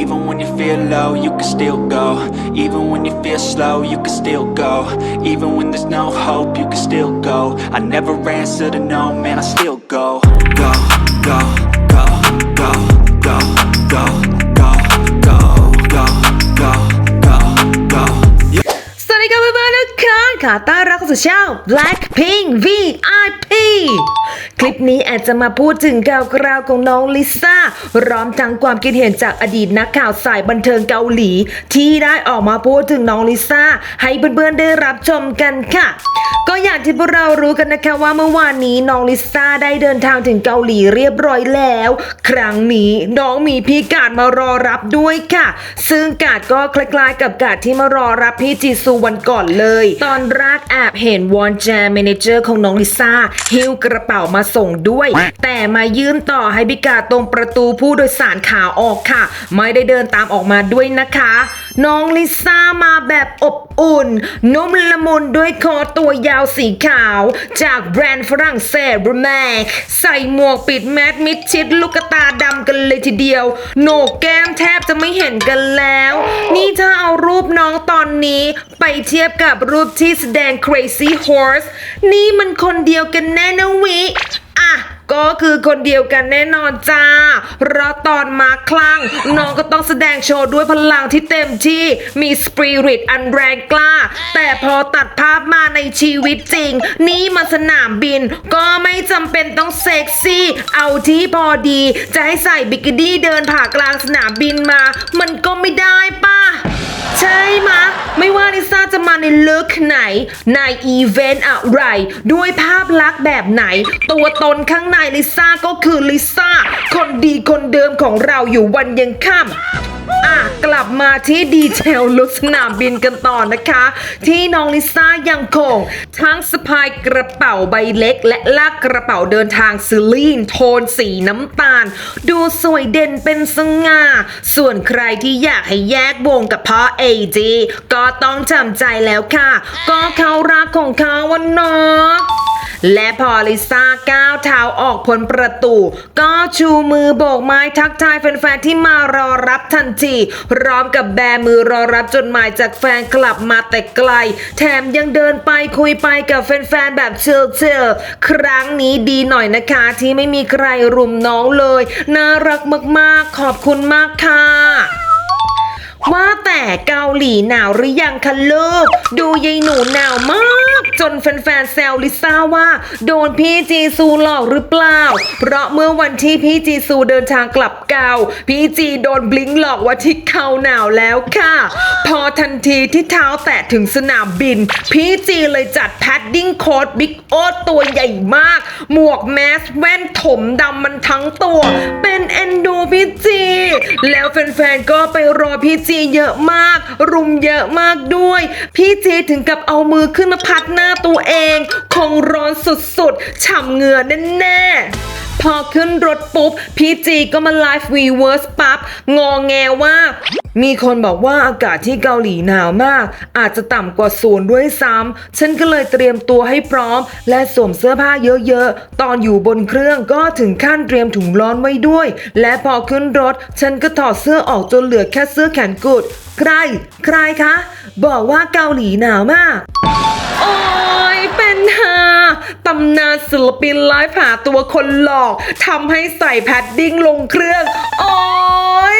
Even when you feel low, you can still go. Even when you feel slow, you can still go. Even when there's no hope, you can still go. I never answer to no, man, I still go. Go, go, go, go, go, go, go, go, go, go, go, go. Yeah. สวัสดีครับเพื่อนๆทุกคนขอต้อนรับเข้าสู่ช่อง Blackpink VIP คลิปนี้แอดจะมาพูดถึงข่าวคราวของน้องลิซ่าพร้อมทั้งความคิดเห็นจากอดีตนักข่าวสายบันเทิงเกาหลี ที่ได้ออกมาพูดถึงน้องลิซ่าให้เพื่อนๆได้รับชมกันค่ะก็อย่างที่พวกเรารู้กันนะคะว่าเมื่อวานนี้น้องลิซ่าได้เดินทางถึงเกาหลีเรียบร้อยแล้ว ครั้งนี้น้องมีพี่กาดมารอรับด้วยค่ะ ซึ่งกาดก็คล้ายๆ กับกาดที่มารอรับพี่จีซูวันก่อนเลย ตอนแรกแอบเห็นวอนแจมเมเนเจอร์ของน้องลิซ่าหิ้วกระเป๋ามาส่งด้วย แต่มายื่นต่อให้พี่กาดตรงประตูผู้โดยสารขาออกค่ะ ไม่ได้เดินตามออกมาด้วยนะคะ น้องลิซ่ามาแบบอบอุ่น นุ่มละมุนด้วยคอตัวยาวสีขาว จากแบรนด์ฝรั่งเศสบรแมกใส่หมวกปิดแมสมิดชิดลูกตาดำกันเลยทีเดียว โหนกแก้มแทบจะไม่เห็นกันแล้ว นี่ถ้าเอารูปน้องตอนนี้ไปเทียบกับรูปที่แสดง Crazy Horse นี่มันคนเดียวกันแน่นะวิอะ ก็คือคนเดียวกันแน่นอนจ้าเพราะตอนมาคลั่ง น้องก็ต้องแสดงโชว์ด้วยพลังที่เต็มที่มีสปิริตอันแรงกล้า แต่พอตัดภาพมาในชีวิตจริง นี่มาสนามบิน ก็ไม่จำเป็นต้องเซ็กซี่ เอาที่พอดี จะให้ใส่บิกินี่เดินผ่ากลางสนามบินมา มันก็ไม่ได้ป่ะ มาในลุคไหน ในอีเวนต์อะไร ด้วยภาพลักษณ์แบบไหน ตัวตนข้างในลิซ่าก็คือลิซ่า คนดีคนเดิมของเราอยู่วันยังค่ำ อะกลับมาที่ดีเทลลุคสนามบินกันต่อนะคะ ที่น้องลิซ่ายังคง ทั้งสะพายกระเป๋าใบเล็ก และลากกระเป๋าเดินทางซิลีน โทนสีน้ำตาล ดูสวยเด่นเป็นสง่า ส่วนใครที่อยากให้แยกวงกับพ่อเอจีก็ต้องจำใจแล้วค่ะ ก็เขารักของเขาวันนาะ และพอลิซ่าก้าวเท้าออกพ้นประตู ก็ชูมือโบกไม้ทักทายแฟนๆที่มารอรับทันทีพร้อมกับแบมือรอรับจดหมายจากแฟนกลับมาแต่ไกล แถมยังเดินไปคุยไปกับแฟนๆแบบเชิลเชลครั้งนี้ดีหน่อยนะคะ ที่ไม่มีใครรุมน้องเลย น่ารักมากๆ ขอบคุณมากค่ะ ว่าแต่เกาหลีหนาวหรือยังคะลูก ดูยายหนูหนาวมาก จนแฟนๆแซวลิซ่าว่า โดนพี่จีซูหลอกหรือเปล่า เพราะเมื่อวันที่พี่จีซูเดินทางกลับเกาพี่จีโดนบลิงหลอกว่าที่เขาหนาวแล้วค่ะ พอทันทีที่เท้าแตะถึงสนามบิน พี่จีเลยจัดแพดดิ้งโค้ดบิ๊กโอ๊ตตัวใหญ่มาก หมวกแมสแว่นถมดำมันทั้งตัว เป็นเอ็นดูพี่จี แล้วแฟนๆก็ไปรอพี่จีเยอะมาก รุมเยอะมากด้วย พี่เจถึงกับเอามือขึ้นมาพัดหน้าตัวเอง คงร้อนสุดๆ ฉ่ำเหงื่อแน่ๆ พอขึ้นรถปุ๊บ พี่จีก็มาไลฟ์วีเวิร์สปั๊บ งอแงว่า มีคนบอกว่าอากาศที่เกาหลีหนาวมาก อาจจะต่ำกว่าศูนย์ด้วยซ้ำฉันก็เลยเตรียมตัวให้พร้อม และสวมเสื้อผ้าเยอะๆ ตอนอยู่บนเครื่องก็ถึงขั้นเตรียมถุงร้อนไว้ด้วย และพอขึ้นรถ ฉันก็ถอดเสื้อออกจนเหลือแค่เสื้อแขนกุด ใคร ใครคะ บอกว่าเกาหลีหนาวมากโอ้ยเป็นฮาตำนานศิลปินไลฟ์หาตัวคนหลอกทำให้ใส่แพดดิ้งลงเครื่อง โอ้ย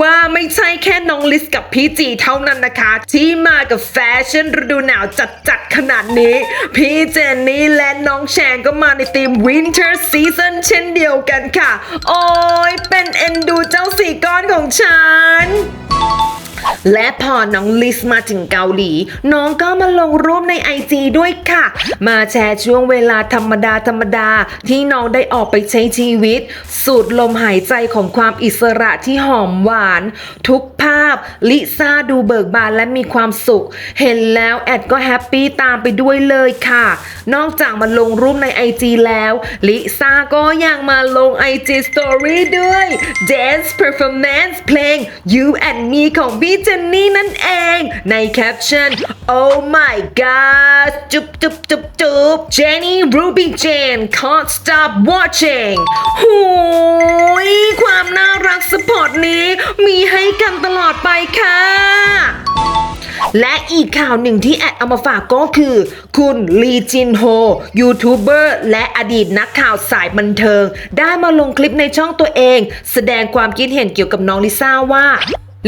ว่าไม่ใช่แค่น้องลิสกับพี่จีเท่านั้นนะคะ ที่มากับแฟชั่นฤดูหนาวจัดๆขนาดนี้ พี่เจนนี่และน้องแชงก็มาในทีมวินเทอร์ซีซันเช่นเดียวกันค่ะ โอ้ยเป็นเอ็นดูเจ้าสี่ก้อนของฉัน และพอน้องลิสมาถึงเกาหลี น้องก็มาลงรูปในไอจีด้วยค่ะ มาแชร์ช่วงเวลาธรรมดาธรรมดาที่น้องได้ออกไปใช้ชีวิต สูดลมหายใจของความอิสระที่หอมหวาน ทุกภาพลิซ่าดูเบิกบานและมีความสุข เห็นแล้วแอดก็แฮปปี้ตามไปด้วยเลยค่ะ นอกจากมาลงรูปใน IG แล้วลิซ่าก็ยังมาลง IG Story ด้วย Dance Performance เพลง You and Me ของพี่เจนนี่นั่นเองในแคปชั่น Oh my god จุบจุบจุบจุบ Jenny Ruby Jane can't stop watching หูยความน่ารักสะพมีให้กันตลอดไปค่ะและอีกข่าวหนึ่งที่แอดเอามาฝากก็คือ คุณลีจินโฮยูทูบเบอร์และอดีตนักข่าวสายบันเทิง ได้มาลงคลิปในช่องตัวเอง แสดงความคิดเห็นเกี่ยวกับน้องลิซ่าว่า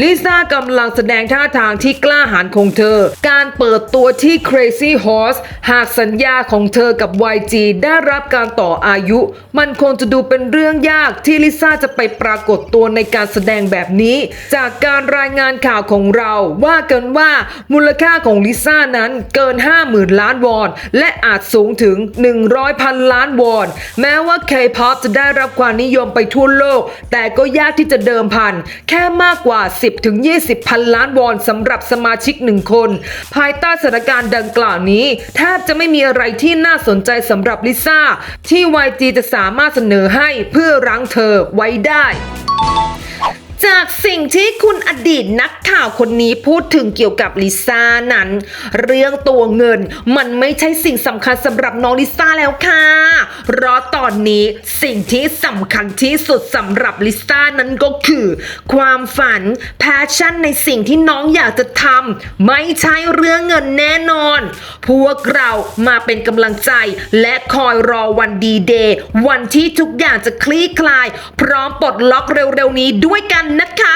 ลิซ่ากำลังแสดงท่าทางที่กล้าหาญของเธอ การเปิดตัวที่ Crazy Horse หากสัญญาของเธอกับ YG ได้รับการต่ออายุ มันคงจะดูเป็นเรื่องยากที่ลิซ่าจะไปปรากฏตัวในการแสดงแบบนี้ จากการรายงานข่าวของเราว่ากันว่ามูลค่าของลิซ่านั้นเกิน 50,000 ล้านวอน และอาจสูงถึง 100พันล้านวอน แม้ว่า K-POP จะได้รับความนิยมไปทั่วโลก แต่ก็ยากที่จะเดิมพันแค่มากกว่า10 ถึง 20 พันล้านวอนสำหรับสมาชิกหนึ่งคน ภายใต้สถานการณ์ดังกล่าวนี้ แทบจะไม่มีอะไรที่น่าสนใจสำหรับลิซ่า ที่ YG จะสามารถเสนอให้เพื่อรั้งเธอไว้ได้ จากสิ่งที่คุณอดีตนักข่าวคนนี้พูดถึงเกี่ยวกับลิซ่านั้น เรื่องตัวเงินมันไม่ใช่สิ่งสำคัญสำหรับน้องลิซ่าแล้วค่ะ เพราะตอนนี้สิ่งที่สำคัญที่สุดสำหรับลิซ่านั้นก็คือ ความฝันแพชชั่นในสิ่งที่น้องอยากจะทำไม่ใช่เรื่องเงินแน่นอน พวกเรามาเป็นกำลังใจ และคอยรอวันดีเดย์วันที่ทุกอย่างจะคลี่คลาย พร้อมปลดล็อกเร็วๆนี้ด้วยกันนะคะ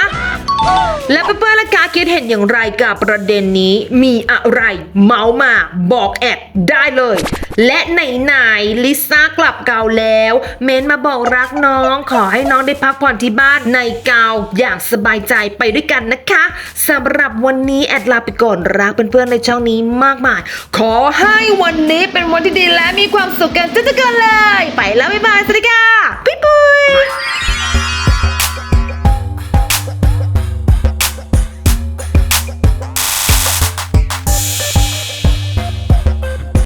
และเพื่อนๆและกาคิดเห็นอย่างไรกับประเด็นนี้มีอะไรเมาส์มาบอกแอดได้เลย และไหนๆลิซ่ากลับเกาแล้ว เมนมาบอกรักน้อง ขอให้น้องได้พักผ่อนที่บ้านในเกาอย่างสบายใจไปด้วยกันนะคะสำหรับวันนี้แอดลาไปก่อนรักเพื่อนๆในช่องนี้มากมาย ขอให้วันนี้เป็นวันที่ดีและมีความสุขกันทุกๆคนเลย ไปแล้วบ๊ายบายสวัสดีค่ะ